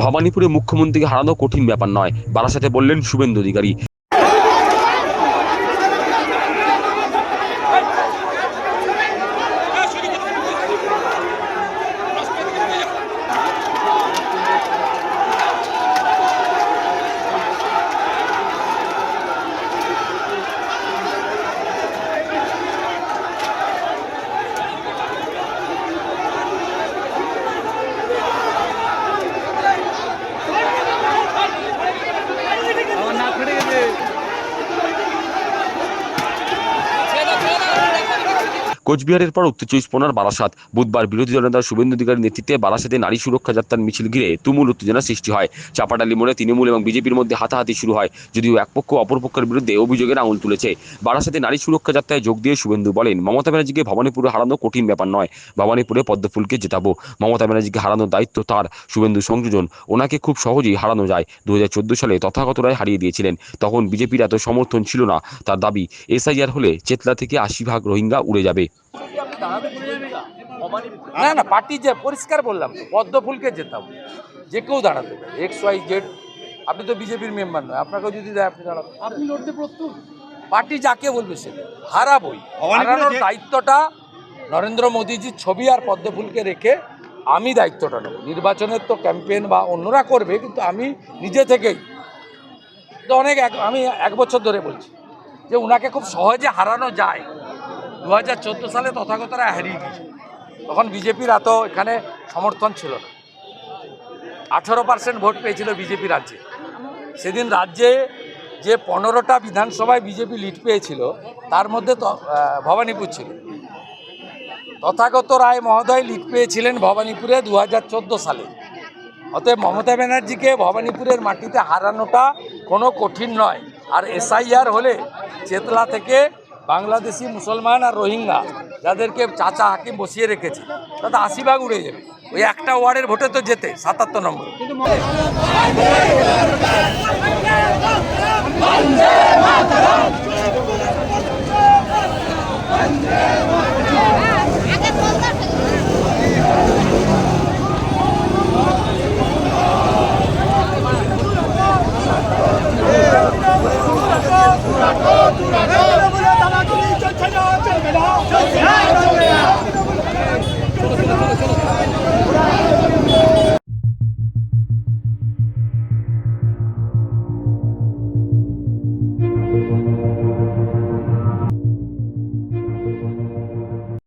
ভবানীপুরে মুখ্যমন্ত্রীকে হারানো কঠিন ব্যাপার নয়। বারাসাতে বললেন শুভেন্দু অধিকারী। কোচবিহারের পর উত্তর চব্বিশ পরগনার বারাসাত। বুধবার বিরোধী দলনেতা শুভেন্দু অধিকারীর নেতৃত্বে বারাসাতে নারী সুরক্ষা যাত্রার মিছিল ঘিরে তুমুল উত্তেজনা সৃষ্টি হয়। চাপাডালি মোড়ে তৃণমূল এবং বিজেপির মধ্যে হাতাহাতি শুরু হয়, যদিও এক পক্ষ বিরুদ্ধে অভিযোগের আঙুল তুলেছে। বারাসাতে নারী সুরক্ষা যাত্রায় যোগ দিয়ে শুভেন্দু বলেন, মমতা ব্যানার্জিকে ভবানীপুরে হারানো কঠিন ব্যাপার নয়, ভবানীপুরে পদ্মফুলকে জেতাবো। মমতা ব্যানার্জিকে হারানোর দায়িত্ব তার, শুভেন্দু সংযোজন। ওনাকে খুব সহজেই হারানো যায়। দু হাজার চোদ্দ সালে তথাগত রায় হারিয়ে দিয়েছিলেন। তখন বিজেপির এত সমর্থন ছিল না, তার দাবি, এসআইআর হলে চেতলা থেকে আশি ভাগ রোহিঙ্গা উড়ে যাবে। না না পার্টি যে পরিষ্কার বললাম তো পদ্মফুলকে যেতাম যে কেউ দাঁড়াতে পারে এক্স ওয়াই জেড আপনি তো বিজেপির মেম্বার নয় আপনাকেও যদি দেয় আপনি দাঁড়াবেন। আপনি লড়তে প্রস্তুত? পার্টি যাকে বলবে সে হারাবই। হারানোর দায়িত্বটা নরেন্দ্র মোদীজির ছবি আর পদ্মফুলকে রেখে আমি দায়িত্বটা নেব। নির্বাচনের তো ক্যাম্পেইন বা অন্যরা করবে কিন্তু আমি নিজে থেকেই তো অনেক এক- আমি এক বছর ধরে বলছি যে ওনাকে খুব সহজে হারানো যায়। দু হাজার চোদ্দ সালে তথাগতরা হারিয়ে গিয়েছে তখন বিজেপির এত এখানে সমর্থন ছিল না। আঠেরো পার্সেন্ট ভোট পেয়েছিল বিজেপি রাজ্যে। সেদিন রাজ্যে যে পনেরোটা বিধানসভায় বিজেপি লিড পেয়েছিল, তার মধ্যে ভবানীপুর ছিল। তথাগত রায় মহোদয় লিড পেয়েছিলেন ভবানীপুরে দু হাজার চোদ্দ সালে। অতএব মমতা ব্যানার্জিকে ভবানীপুরের মাটিতে হারানোটা কোনো কঠিন নয়। আর এসআইআর হলে চেতলা থেকে বাংলাদেশি মুসলমান আর রোহিঙ্গা যাদেরকে চাচা হাকিম বসিয়ে রেখেছে, তাতে আশি ভাগ উড়ে যাবে। ওই একটা ওয়ার্ডের ভোটে তো যেতে সাতাত্তর নম্বর। কিন্তু